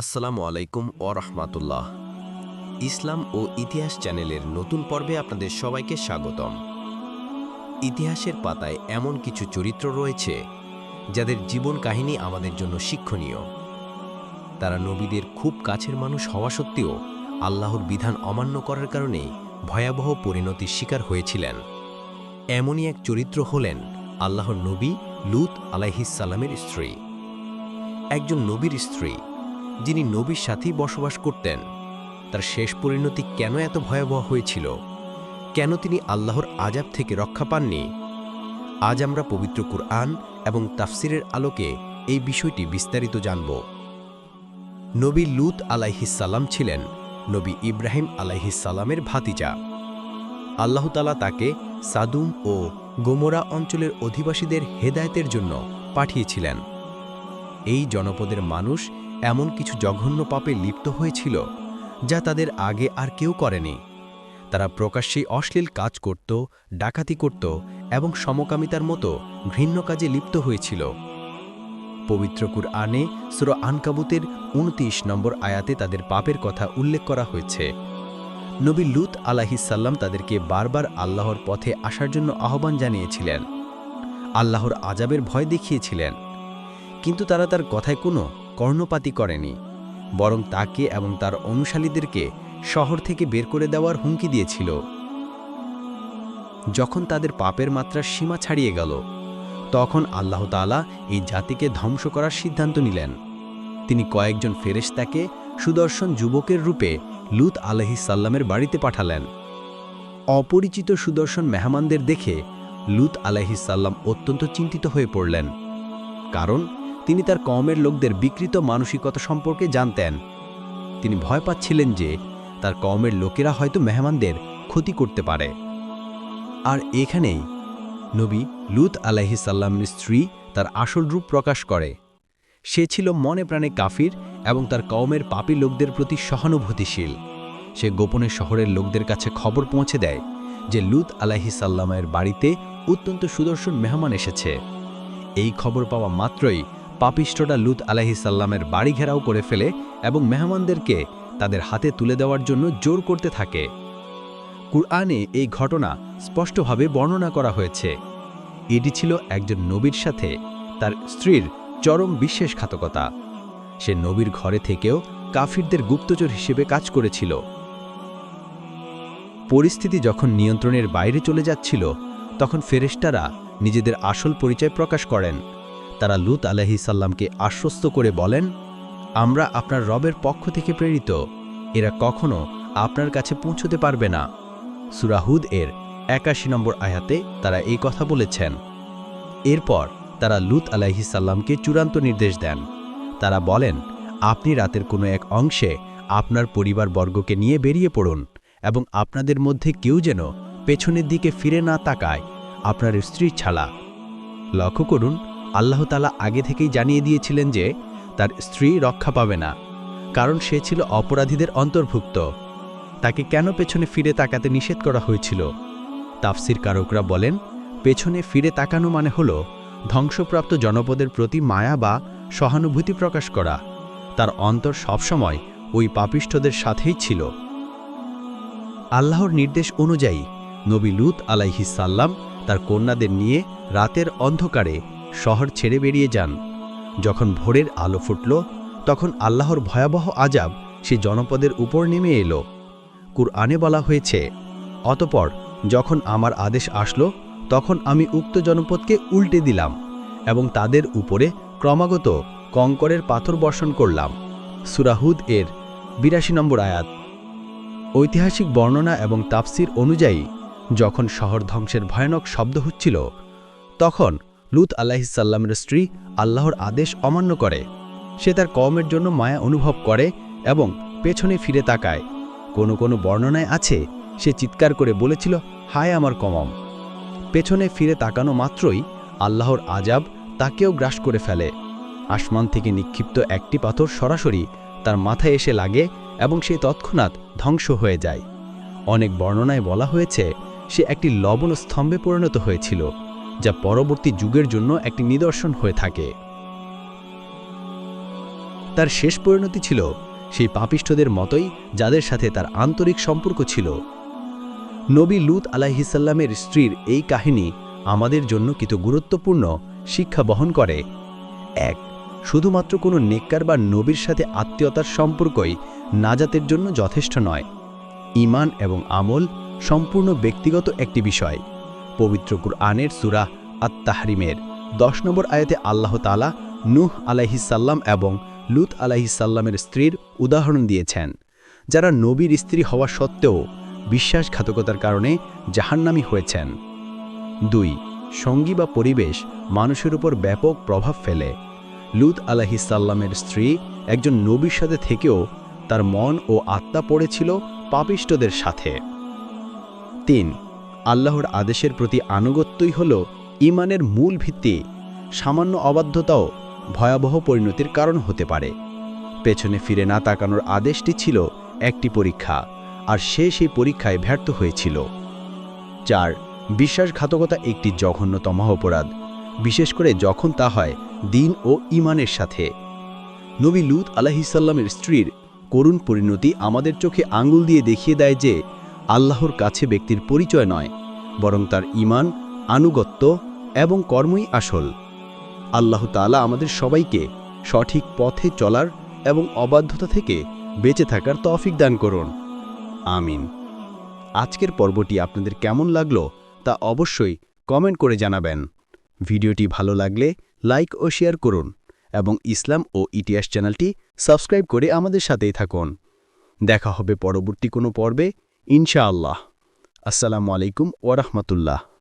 আসসালামু আলাইকুম ও রহমাতুল্লাহ। ইসলাম ও ইতিহাস চ্যানেলের নতুন পর্বে আপনাদের সবাইকে স্বাগতম। ইতিহাসের পাতায় এমন কিছু চরিত্র রয়েছে, যাদের জীবন কাহিনী আমাদের জন্য শিক্ষণীয়। তারা নবীদের খুব কাছের মানুষ হওয়া সত্ত্বেও আল্লাহর বিধান অমান্য করার কারণে ভয়াবহ পরিণতির শিকার হয়েছিলেন। এমনই এক চরিত্র হলেন আল্লাহর নবী লুত আলাইহিসাল্লামের স্ত্রী। একজন নবীর স্ত্রী যিনি নবীর সাথেই বসবাস করতেন, তার শেষ পরিণতি কেন এত ভয়াবহ হয়েছিল? কেন তিনি আল্লাহর আজাব থেকে রক্ষা পাননি? আজ আমরা পবিত্র কুরআন এবং তাফসিরের আলোকে এই বিষয়টি বিস্তারিত জানব। নবী লুত আলাইহিসাল্লাম ছিলেন নবী ইব্রাহিম আলাইহিসাল্লামের ভাতিজা। আল্লাহতালা তাকে সাদুম ও গোমরা অঞ্চলের অধিবাসীদের হেদায়তের জন্য পাঠিয়েছিলেন। এই জনপদের মানুষ এমন কিছু জঘন্য পাপে লিপ্ত হয়েছিল যা তাদের আগে আর কেউ করেনি। তারা প্রকাশ্যেই অশ্লীল কাজ করত, ডাকাতি করত এবং সমকামিতার মতো ঘৃণ্য কাজে লিপ্ত হয়েছিল। পবিত্র কুরআনে সুর আনকাবুতের উনতিশ নম্বর আয়াতে তাদের পাপের কথা উল্লেখ করা হয়েছে। নবী লুত আলাহিসাল্লাম তাদেরকে বারবার আল্লাহর পথে আসার জন্য আহ্বান জানিয়েছিলেন। আল্লাহর আজাবের ভয় দেখিয়েছিলেন। কিন্তু তারা তার কথায় কোনো কর্ণপাতি করেনি, বরং তাকে এবং তার অনুসারীদেরকে শহর থেকে বের করে দেওয়ার হুমকি দিয়েছিল। যখন তাদের পাপের মাত্রা সীমা ছাড়িয়ে গেল, তখন আল্লাহ তাআলা এই জাতিকে ধ্বংস করার সিদ্ধান্ত নিলেন। তিনি কয়েকজন ফেরেশতাকে সুদর্শন যুবকের রূপে লুত আলহিসাল্লামের বাড়িতে পাঠালেন। অপরিচিত সুদর্শন মেহমানদের দেখে লুত আলহিসাল্লাম অত্যন্ত চিন্তিত হয়ে পড়লেন, কারণ তিনি তার কমের লোকদের বিকৃত মানসিকতা সম্পর্কে জানতেন। তিনি ভয় পাচ্ছিলেন যে তার কমের লোকেরা হয়তো মেহমানদের ক্ষতি করতে পারে। আর এখানেই নবী লুত আলাহিসাল্লামের স্ত্রী তার আসল রূপ প্রকাশ করে। সে ছিল মনে প্রাণে কাফির এবং তার কওমের পাপী লোকদের প্রতি সহানুভূতিশীল। সে গোপনে শহরের লোকদের কাছে খবর পৌঁছে দেয় যে লুত আলাহিসাল্লামের বাড়িতে অত্যন্ত সুদর্শন মেহমান এসেছে। এই খবর পাওয়া মাত্রই পাপিষ্টরা লুত আলাহিসাল্লামের বাড়ি ঘেরাও করে ফেলে এবং মেহমানদেরকে তাদের হাতে তুলে দেওয়ার জন্য জোর করতে থাকে। কুরআনে এই ঘটনা স্পষ্টভাবে বর্ণনা করা হয়েছে। এটি ছিল একজন নবীর সাথে তার স্ত্রীর চরম বিশ্বাসঘাতকতা। সে নবীর ঘরে থেকেও কাফিরদের গুপ্তচর হিসেবে কাজ করেছিল। পরিস্থিতি যখন নিয়ন্ত্রণের বাইরে চলে যাচ্ছিল, তখন ফেরেশতারা নিজেদের আসল পরিচয় প্রকাশ করেন। তারা লুত আলহি সাল্লামকে আশ্বস্ত করে বলেন, আমরা আপনার রবের পক্ষ থেকে প্রেরিত। এরা কখনো আপনার কাছে পৌঁছতে পারবে না। সুরাহুদ এর একাশি নম্বর আয়াতে তারা এই কথা বলেছেন। এরপর তারা লুত আলাহি সাল্লামকে চূড়ান্ত নির্দেশ দেন। তারা বলেন, আপনি রাতের কোনো এক অংশে আপনার পরিবারবর্গকে নিয়ে বেরিয়ে পড়ুন এবং আপনাদের মধ্যে কেউ যেন পেছনের দিকে ফিরে না তাকায়, আপনার স্ত্রী ছাড়া লক্ষ্য করুন আল্লাহ তালা আগে থেকেই জানিয়ে দিয়েছিলেন যে তার স্ত্রী রক্ষা পাবে না, কারণ সে ছিল অপরাধীদের অন্তর্ভুক্ত। তাকে কেন পেছনে ফিরে তাকাতে নিষেধ করা হয়েছিল? তাফসির কারকরা বলেন, পেছনে ফিরে তাকানো মানে হল ধ্বংসপ্রাপ্ত জনপদের প্রতি মায়া বা সহানুভূতি প্রকাশ করা। তার অন্তর সবসময় ওই পাপিষ্ঠদের সাথেই ছিল। আল্লাহর নির্দেশ অনুযায়ী নবী লুত আলাইহিসাল্লাম তার কন্যাদের নিয়ে রাতের অন্ধকারে শহর ছেড়ে বেরিয়ে যান। যখন ভোরের আলো ফুটল, তখন আল্লাহর ভয়াবহ আজাব সে জনপদের উপর নেমে এলো। কুরআনে বলা হয়েছে, অতপর যখন আমার আদেশ আসলো, তখন আমি উক্ত জনপদকে উল্টে দিলাম এবং তাদের উপরে ক্রমাগত কঙ্করের পাথর বর্ষণ করলাম। সুরাহুদ এর বিরাশি নম্বর আয়াত। ঐতিহাসিক বর্ণনা এবং তাফসির অনুযায়ী, যখন শহর ধ্বংসের ভয়ানক শব্দ হচ্ছিল, তখন লুত আল্লাহিসাল্লামের স্ত্রী আল্লাহর আদেশ অমান্য করে। সে তার কমের জন্য মায়া অনুভব করে এবং পেছনে ফিরে তাকায়। কোনো কোনো বর্ণনায় আছে, সে চিৎকার করে বলেছিল, হায় আমার কমম পেছনে ফিরে তাকানো মাত্রই আল্লাহর আজাব তাকেও গ্রাস করে ফেলে। আসমান থেকে নিক্ষিপ্ত একটি পাথর সরাসরি তার মাথায় এসে লাগে এবং সে তৎক্ষণাৎ ধ্বংস হয়ে যায়। অনেক বর্ণনায় বলা হয়েছে, সে একটি লবণ স্তম্ভে পরিণত হয়েছিল। যা পরবর্তী যুগের জন্য একটি নিদর্শন হয়ে থাকে। তার শেষ পরিণতি ছিল সেই পাপিষ্ঠদের মতোই যাদের সাথে তার আন্তরিক সম্পর্ক ছিল। নবী লুত আলাহিসাল্লামের স্ত্রীর এই কাহিনী আমাদের জন্য কিছু গুরুত্বপূর্ণ শিক্ষা বহন করে। এক, শুধুমাত্র কোনো নেককার বা নবীর সাথে আত্মীয়তার সম্পর্কই নাজাতের জন্য যথেষ্ট নয়। ঈমান এবং আমল সম্পূর্ণ ব্যক্তিগত একটি বিষয়। পবিত্র কুরআনের সুরা আত তাহরিমের দশ নম্বর আয়াতে আল্লাহ তালা নূহ আলাইহিসাল্লাম এবং লুত আলাইহিসাল্লামের স্ত্রীর উদাহরণ দিয়েছেন, যারা নবীর স্ত্রী হওয়া সত্ত্বেও বিশ্বাসঘাতকতার কারণে জাহান্নামী হয়েছেন। দুই, সঙ্গী বা পরিবেশ মানুষের উপর ব্যাপক প্রভাব ফেলে। লুত আলাহিসাল্লামের স্ত্রী একজন নবীর সাথে থেকেও তার মন ও আত্মা পড়েছিল পাপিষ্টদের সাথে। তিন আল্লাহর আদেশের প্রতি আনুগত্যই হল ইমানের মূল ভিত্তি। সামান্য অবাধ্যতাও ভয়াবহ পরিণতির কারণ হতে পারে। পেছনে ফিরে না তাকানোর আদেশটি ছিল একটি পরীক্ষা, আর সে সেই পরীক্ষায় ব্যর্থ হয়েছিল। চার, বিশ্বাসঘাতকতা একটি জঘন্যতম অপরাধ, বিশেষ করে যখন তা হয় দিন ও ইমানের সাথে। নবী লুত আলাহিসাল্লামের স্ত্রীর করুণ পরিণতি আমাদের চোখে আঙ্গুল দিয়ে দেখিয়ে দেয় যে আল্লাহর কাছে ব্যক্তির পরিচয় নয়, বরং তার ইমান আনুগত্য এবং কর্মই আসল। আল্লাহ তাআলা আমাদের সবাইকে সঠিক পথে চলার এবং অবাধ্যতা থেকে বেঁচে থাকার তফিক দান করুন। আমিন। আজকের পর্বটি আপনাদের কেমন লাগল তা অবশ্যই কমেন্ট করে জানাবেন। ভিডিওটি ভালো লাগলে লাইক ও শেয়ার করুন এবং ইসলাম ও ইতিহাস চ্যানেলটি সাবস্ক্রাইব করে আমাদের সাথেই থাকুন। দেখা হবে পরবর্তী কোনো পর্বে। ইনশাআল্লাহ। আসসালামু আলাইকুম ওরহমতুল্লাহ